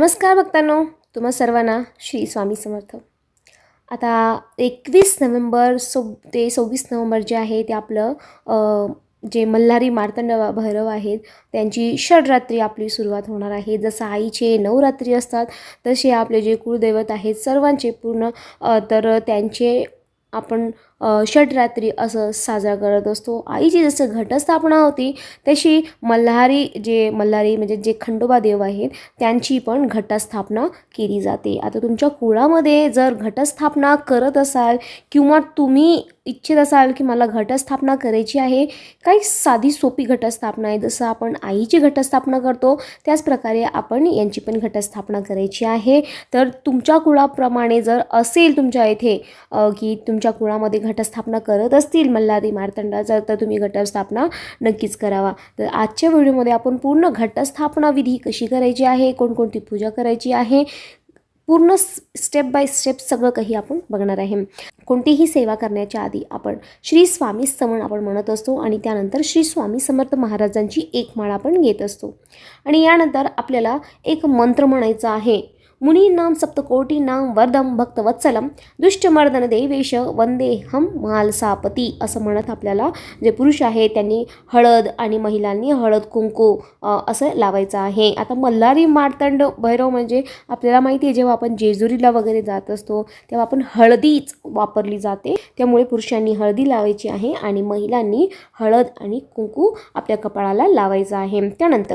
नमस्कार भक्तांनो तुम्हा सर्वांना श्री स्वामी समर्थ. आता एकवीस नोव्हेंबर सो ते सव्वीस नोव्हेंबर जे आहे ते आपलं जे मल्हारी मार्तंड भैरव आहेत त्यांची षडरात्री आपली सुरुवात होणार आहे. जसं आईचे नवरात्री असतात तसे आपले जे कुळदैवत आहेत सर्वांचे पूर्ण तर त्यांचे आपण षडरात्री असं साजरा करत असतो. आईची जसं घटस्थापना होती तशी मल्हारी जे मल्हारी म्हणजे जे खंडोबा देव आहेत त्यांची पण घटस्थापना केली जाते. आता तुमच्या कुळामध्ये जर घटस्थापना करत असाल किंवा तुम्ही इच्छित असाल की मला घटस्थापना करायची आहे काही साधी सोपी घटस्थापना आहे. जसं आपण आईची घटस्थापना करतो त्याचप्रकारे आपण यांची पण घटस्थापना करायची आहे. तर तुमच्या कुळाप्रमाणे जर असेल तुमच्या इथे की तुमच्या कुळामध्ये घटस्थापना करत असतील मल्हारी मार्तंडाचा तर तुम्ही घटस्थापना नक्कीच करावा. तर आजच्या व्हिडिओमध्ये आपण पूर्ण घटस्थापना विधी कशी करायची आहे कोणकोणती पूजा करायची आहे पूर्ण स्टेप बाय स्टेप सगळं काही आपण बघणार आहे. कोणतीही सेवा करण्याच्या आधी आपण श्री स्वामी समण आपण म्हणत असतो आणि त्यानंतर श्री स्वामी समर्थ महाराजांची एक माळ आपण घेत असतो. आणि यानंतर आपल्याला एक मंत्र म्हणायचा आहे. मुनीनाम सप्तकोटीनाम वरदम भक्तवत्सलम दुष्टमर्दन देवेश वंदेहम मालसापती असं म्हणत आपल्याला जे पुरुष आहे त्यांनी हळद आणि महिलांनी हळद कुंकू असं लावायचं आहे. आता मल्हारी मार्तंड भैरव म्हणजे आपल्याला माहिती आहे जेव्हा आपण जेजुरीला वगैरे जात असतो तेव्हा आपण हळदीच वापरली जाते. त्यामुळे पुरुषांनी हळदी लावायची आहे आणि महिलांनी हळद आणि कुंकू आपल्या कपाळाला लावायचं आहे. त्यानंतर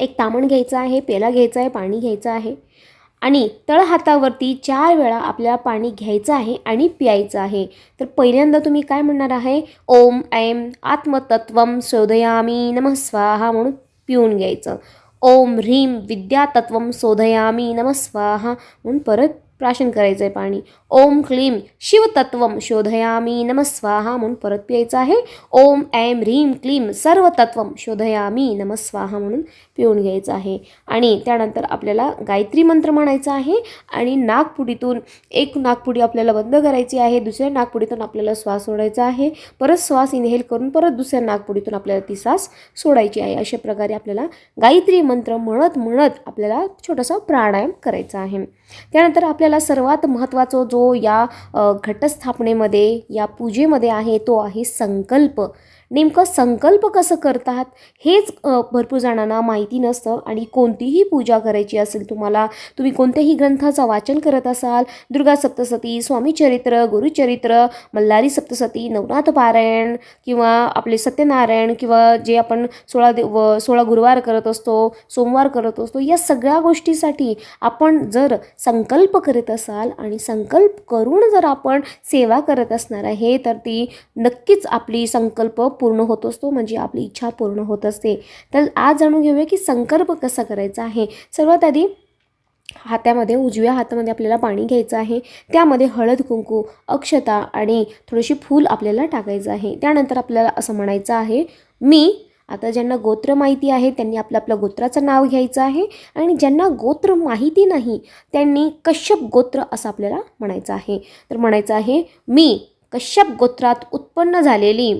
एक तामण घ्यायचं आहे पेला घ्यायचा आहे पाणी घ्यायचं आहे. आणि तळहातावरती चार वेळा आपल्याला पाणी घ्यायचं आहे आणि प्यायचं आहे. तर पहिल्यांदा तुम्ही काय म्हणणार आहे? ओम ऐम आत्मतत्वम शोधयामी नमस्वाहा म्हणून पिऊन घ्यायचं. ओम ह्रीम विद्यातत्वम शोधयामी नमस्वाहा म्हणून परत प्राशन करायचं आहे पाणी. ओम क्लीम शिवतत्वम शोधयामी. नमः स्वाहा म्हणून परत प्यायचं आहे. ओम ऐम ह्रीम क्लीम सर्वतत्वम शोधयामी. नमः स्वाहा म्हणून पिऊन घ्यायचं आहे. आणि त्यानंतर आपल्याला गायत्री मंत्र म्हणायचा आहे. आणि नागपुडीतून एक नागपुडी आपल्याला बंद करायची आहे. दुसऱ्या नागपुडीतून आपल्याला श्वास सोडायचा आहे. परत श्वास इनहेल करून परत दुसऱ्या नागपुडीतून आपल्याला ती श्वास सोडायची आहे. अशा प्रकारे आपल्याला गायत्री मंत्र म्हणत म्हणत आपल्याला छोटासा प्राणायाम करायचा आहे. त्यानंतर आपल्या आपल्याला सर्वात महत्त्वाचा जो या घटस्थापनेमध्ये या पूजेमध्ये आहे तो आहे संकल्प. नेमकं संकल्प कसं करतात हेच भरपूर जणांना माहिती नसतं आणि कोणतीही पूजा करायची असेल तुम्हाला तुम्ही कोणत्याही ग्रंथाचं वाचन करत असाल दुर्गा सप्तसती स्वामीचरित्र गुरुचरित्र मल्हारी सप्तसती नवनाथ पारायण किंवा आपले सत्यनारायण किंवा जे आपण सोळा देव सोळा गुरुवार करत असतो सोमवार करत असतो या सगळ्या गोष्टीसाठी आपण जर संकल्प करत असाल आणि संकल्प करून जर आपण सेवा करत असणार आहे तर ती नक्कीच आपली संकल्प पूर्ण होत असतो म्हणजे आपली इच्छा पूर्ण होत असते. तर आज जाणून घेऊया की संकल्प कसा करायचा आहे. सर्वात आधी हातामध्ये उजव्या हातामध्ये आपल्याला पाणी घ्यायचं आहे. त्यामध्ये हळद कुंकू अक्षता आणि थोडीशी फूल आपल्याला टाकायचं आहे. त्यानंतर आपल्याला असं म्हणायचं आहे मी आता ज्यांना गोत्र माहिती आहे त्यांनी आपलं आपलं गोत्राचं नाव घ्यायचं आहे. आणि ज्यांना गोत्र माहिती नाही त्यांनी कश्यप गोत्र असं आपल्याला म्हणायचं आहे. तर म्हणायचं आहे मी कश्यप गोत्रात उत्पन्न झालेली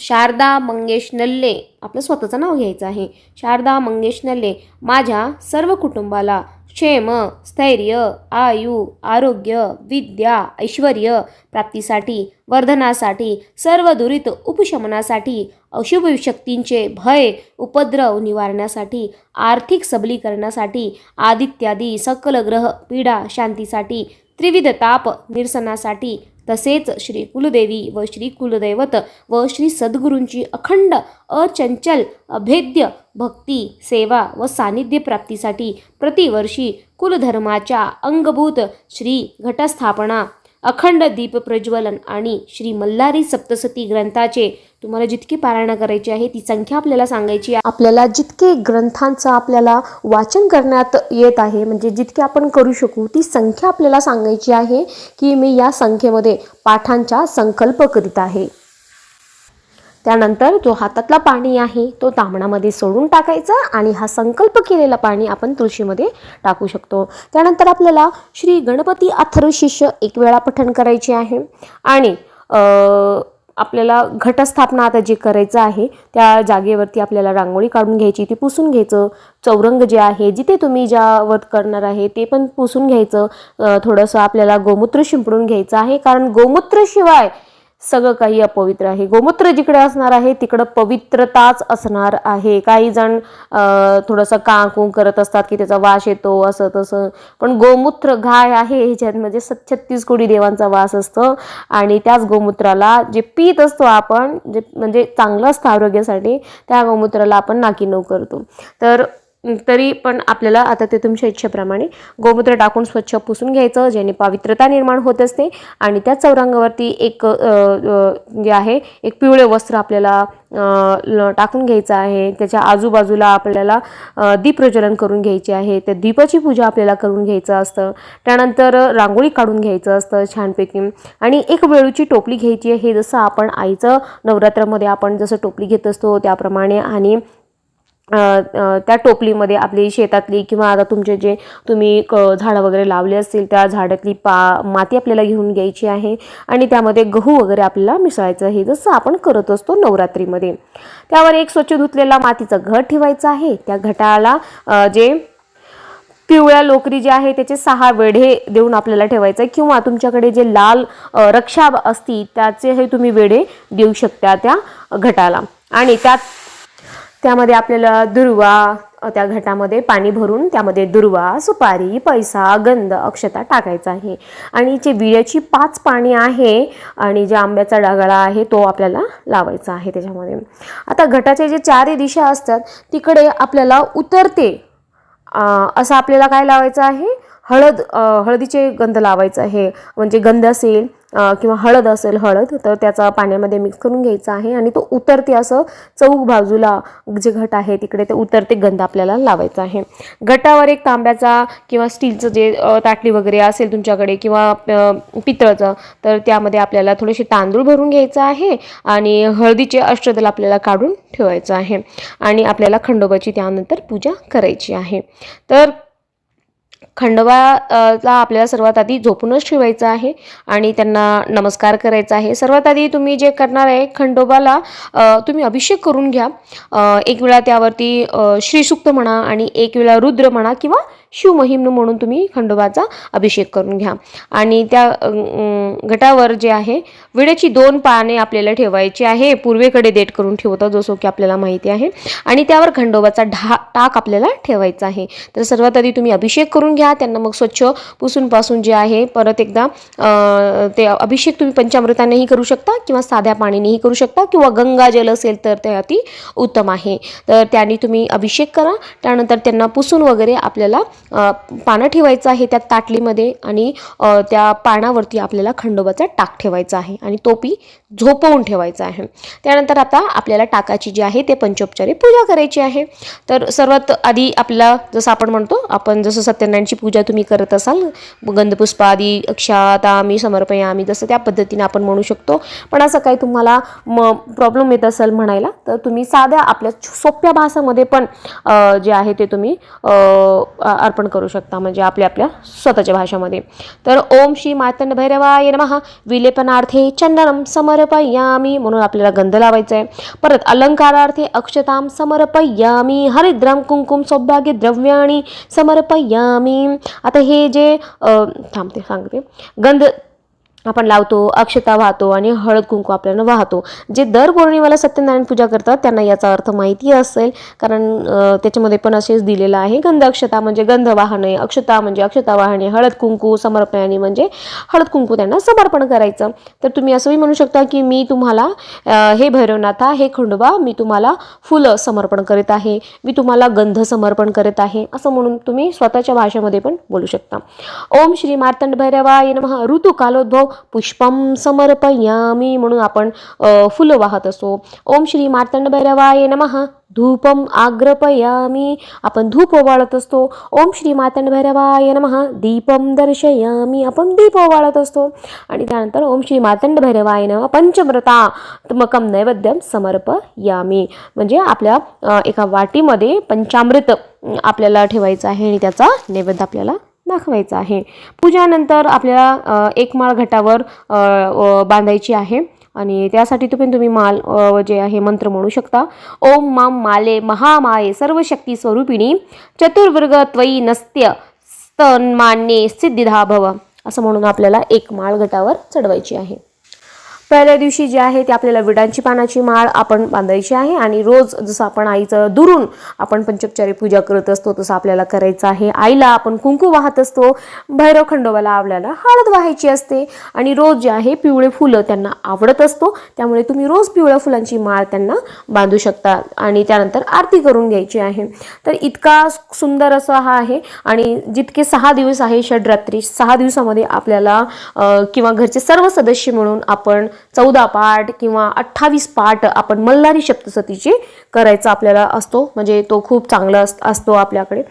शारदा मंगेश नल्ले आपलं स्वतःचं नाव घ्यायचं आहे. शारदा मंगेश नल्ले माझ्या सर्व कुटुंबाला क्षेम स्थैर्य आयु आरोग्य विद्या ऐश्वर प्राप्तीसाठी वर्धनासाठी सर्व दुरित उपशमनासाठी अशुभ शक्तींचे भय उपद्रव निवारण्यासाठी आर्थिक सबलीकरणासाठी आदित्यादी सकल ग्रह पीडा शांतीसाठी त्रिविध ताप निरसनासाठी तसेच श्री कुलदेवी व श्री कुलदैवत व श्री सद्गुरूंची अखंड अचंचल अभेद्य भक्ती सेवा व सानिध्य प्राप्तीसाठी प्रतिवर्षी कुलधर्माच्या अंगभूत श्री घटस्थापना अखंड दीप प्रज्वलन आणि श्री मल्हारी सप्तसती ग्रंथाचे तुम्हाला जितकी पारायणा करायची आहे ती संख्या आपल्याला सांगायची आहे. आपल्याला जितके ग्रंथांचं आपल्याला वाचन करण्यात येत आहे म्हणजे जितके आपण करू शकू ती संख्या आपल्याला सांगायची आहे की मी या संख्येमध्ये पाठांचा संकल्प करीत आहे. त्यानंतर जो हातातला पाणी आहे तो तांबणामध्ये सोडून टाकायचा आणि हा संकल्प केलेला पाणी आपण तुळशीमध्ये टाकू शकतो. त्यानंतर आपल्याला श्री गणपती अथर्व शिष्य एक वेळा पठण करायचे आहे. आणि आपल्याला घटस्थापना आता जे करायचं आहे त्या जागेवरती आपल्याला रांगोळी काढून घ्यायची ती पुसून घ्यायचं. चौरंग जे आहे जिथे तुम्ही ज्या वध करणार आहे ते पण पुसून घ्यायचं. थोडंसं आपल्याला गोमूत्र शिंपडून घ्यायचं आहे. कारण गोमूत्रशिवाय सगळं काही अपवित्र आहे. गोमूत्र जिकडे असणार आहे तिकडं पवित्रताच असणार आहे. काही जण थोडंसं काकू करत असतात की त्याचा वास येतो असं तसं. पण गोमूत्र गाय आहे ह्याच्यात म्हणजे स- छत्तीस कोटी देवांचा वास असतो. आणि त्याच गोमूत्राला जे पीत असतो आपण जे म्हणजे चांगलं असतं आरोग्यासाठी त्या गोमूत्राला आपण नाकी नऊ करतो. तर तरी पण आपल्याला आता ते तुमच्या इच्छेप्रमाणे गोमूत्र टाकून स्वच्छ पुसून घ्यायचं ज्याने पवित्रता निर्माण होत असते. आणि त्या चौरंगावरती एक जे आहे एक पिवळे वस्त्र आपल्याला टाकून घ्यायचं आहे. त्याच्या आजूबाजूला आपल्याला दीपप्रज्वलन दीप करून घ्यायचे आहे. त्या दीपाची पूजा आपल्याला करून घ्यायचं असतं. त्यानंतर रांगोळी काढून घ्यायचं असतं छानपैकी. आणि एक वेळूची टोपली घ्यायची आहे. हे जसं आपण आईचं नवरात्रामध्ये आपण जसं टोपली घेत असतो त्याप्रमाणे. आणि त्या टोपलीमध्ये आपली शेतातली किंवा आता तुमचे जे तुम्ही क झाडं वगैरे लावले असतील त्या झाडातली पा माती आपल्याला घेऊन घ्यायची आहे आणि त्यामध्ये गहू वगैरे आपल्याला मिसळायचं आहे जसं आपण करत असतो नवरात्रीमध्ये. त्यावर एक स्वच्छ धुतलेला मातीचा घट ठेवायचा आहे. त्या घटाला जे पिवळ्या लोकरी जे आहे त्याचे सहा वेढे देऊन आपल्याला ठेवायचं आहे किंवा तुमच्याकडे जे लाल रक्षा असती त्याचे हे तुम्ही वेढे देऊ शकता त्या घटाला. आणि त्यात त्यामध्ये आपल्याला दुर्वा त्या घटामध्ये पाणी भरून त्यामध्ये दुर्वा सुपारी पैसा गंध अक्षता टाकायचा आहे. आणि जे विड्याची पाच पाणी आहे आणि जे आंब्याचा डागळा आहे तो आपल्याला लावायचा आहे त्याच्यामध्ये. आता घटाचे जे चारही दिशा असतात तिकडे आपल्याला उतरते असं आपल्याला काय लावायचं आहे? हळद हळदीचे गंध लावायचं आहे. म्हणजे गंध असेल किंवा हळद असेल हळद तर त्याचा पाण्यामध्ये मिक्स करून घ्यायचा आहे आणि तो उतरते असं चौक बाजूला जे घट आहे तिकडे ते उतरते गंध आपल्याला लावायचा आहे. घटावर एक तांब्याचा किंवा स्टीलचं जे ताटली वगैरे असेल तुमच्याकडे किंवा पितळचं तर त्यामध्ये आपल्याला थोडेसे तांदूळ भरून घ्यायचं आहे आणि हळदीचे अष्टदल आपल्याला काढून ठेवायचं आहे. आणि आपल्याला खंडोबाची त्यानंतर पूजा करायची आहे. तर खंडोबा ला आपल्याला सर्वात आधी झोपूनच ठेवायचं आहे आणि त्यांना नमस्कार करायचा आहे. सर्वात आधी तुम्ही जे करणार आहे खंडोबाला तुम्ही अभिषेक करून घ्या. एक वेळा त्यावरती श्रीसुक्त म्हणा आणि एक वेळा रुद्र म्हणा किंवा शिवमहिम म्हणून तुम्ही खंडोबाचा अभिषेक करून घ्या. आणि त्या गटावर घटावर जे आहे विड्याची दोन पाने आपल्याला ठेवायची आहे. पूर्वेकडे देठ करून ठेवतो जसं की आपल्याला माहिती आहे. आणि त्यावर खंडोबाचा ढा टाक आपल्याला ठेवायचा आहे. तर सर्वात आधी तुम्ही अभिषेक करून घ्या. त्यांना मग स्वच्छ पुसून पासून जे आहे परत एकदा ते अभिषेक तुम्ही पंचामृतानेही करू शकता किंवा साध्या पाणीनेही करू शकता किंवा गंगा जल असेल तर ते अति उत्तम आहे. तर त्याने तुम्ही अभिषेक करा. त्यानंतर त्यांना पुसून वगैरे आपल्याला पानं ठेवायचं आहे त्या ताटलीमध्ये आणि त्या पानावरती आपल्याला खंडोबाचा टाक ठेवायचा आहे आणि टोपी झोपवून ठेवायचा आहे. त्यानंतर आता आपल्याला टाकाची जी आहे ते पंचोपचारी पूजा करायची आहे. तर सर्वात आधी आपल्याला जसं आपण म्हणतो आपण जसं सत्यनारायणची पूजा तुम्ही करत असाल गंधपुष्पा आदी अक्षातामी समर्पयामी जसं त्या पद्धतीने आपण म्हणू शकतो. पण असं काही तुम्हाला म प्रॉब्लेम येत असेल म्हणायला तर तुम्ही साध्या आपल्या सोप्या भाषामध्ये पण जे आहे ते तुम्ही आपण करू शकता म्हणजे आपल्या आपल्या स्वतःच्या भाषेमध्ये. तर ओम श्री मातंड भैरवाय नमः. विलेपनार्थे चंदनम समर्पयामी म्हणून आपल्याला गंध लावायचा आहे परत अलंकारार्थे अक्षताम समर्पयामी. हरिद्रम कुंकुम सौभाग्य द्रव्याणी समर्पयामी. आता हे जे थांबते सांगते. गंध आपण लावतो अक्षता वाहतो आणि हळद कुंकू आपल्याला वाहतो. जे दर पौर्णिमेला सत्यनारायण पूजा करतात त्यांना याचा अर्थ माहिती असेल. कारण त्याच्यामध्ये पण असेच दिलेलं आहे गंध अक्षता म्हणजे गंध वाहणे अक्षता म्हणजे अक्षता वाहणे हळद कुंकू समर्पयाने म्हणजे हळद कुंकू त्यांना समर्पण करायचं. तर तुम्ही असंही म्हणू शकता की मी तुम्हाला हे भैरवनाथा हे खंडोबा मी तुम्हाला फुलं समर्पण करीत आहे. मी तुम्हाला गंध समर्पण करीत आहे. असं म्हणून तुम्ही स्वतःच्या भाषेमध्ये पण बोलू शकता. ओम श्री मार्तंड भैरवाय नमः. ऋतू कालोद्भव. पुष्पम समर्पयामी म्हणून आपण फुलं वाहत असतो ओम श्री मार्तंड भैरवाय नमः. धूपम आग्रपयामी. आपण धूप ओवाळत असतो. ओम श्री मातंड भैरवाय नमः. दीपम दर्शयामी. आपण दीप ओवाळत असतो. आणि त्यानंतर ओम श्री मातंड भैरवाय नमः पंचमृतात्मकम नैवेद्यम समर्पयामी. म्हणजे आपल्या एका वाटीमध्ये पंचामृत आपल्याला ठेवायचं आहे आणि त्याचा नैवेद्य आपल्याला दाखवायचं आहे. पूजानंतर आपल्याला एक माळ घटावर बांधायची आहे आणि त्यासाठी तुम्ही तुम्ही माल जे आहे मंत्र म्हणू शकता. ओम माम माले महामाये सर्व शक्ती स्वरूपिणी चतुर्वर्ग त्वयी नस्त्य स्तन्मान्ये सिद्धिधा भव. असं म्हणून आपल्याला एक माळ गटावर चढवायची आहे. पहिल्या दिवशी जे आहे ते आपल्याला विडांची पानाची माळ आपण बांधायची आहे आणि रोज जसं आपण आईचं दुरून आपण पंचोपचारी पूजा करत असतो तसं आपल्याला करायचं आहे. आईला आपण कुंकू वाहत असतो. भैरव खंडोबाला आपल्याला हळद वाहायची असते आणि रोज जे आहे पिवळे फुलं त्यांना आवडत असतो. त्यामुळे तुम्ही रोज पिवळ्या फुलांची माळ त्यांना बांधू शकता आणि त्यानंतर आरती करून घ्यायची आहे. तर इतका सुंदर असा हा आहे आणि जितके सहा दिवस आहे षडरात्री सहा दिवसामध्ये आपल्याला किंवा घरचे सर्व सदस्य मिळून आपण चौदा पाठ किंवा अठ्ठावीस पाठ आपण मल्हारी सप्तसतीचे करायचा आपल्याला असतो. म्हणजे तो खूप चांगला अस असतो आपल्याकडे.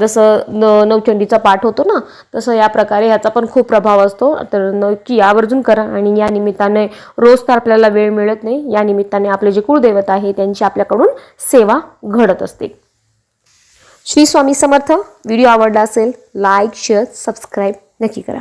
जसं न नवचंडीचा पाठ होतो ना तसं या प्रकारे ह्याचा पण खूप प्रभाव असतो. तर नक्की आवर्जून करा आणि या निमित्ताने रोज तर आपल्याला वेळ मिळत नाही. या निमित्ताने आपले जे कुळदैवत आहे त्यांची आपल्याकडून सेवा घडत असते. श्री स्वामी समर्थ. व्हिडिओ आवडला असेल लाईक शेअर सबस्क्राईब नक्की करा.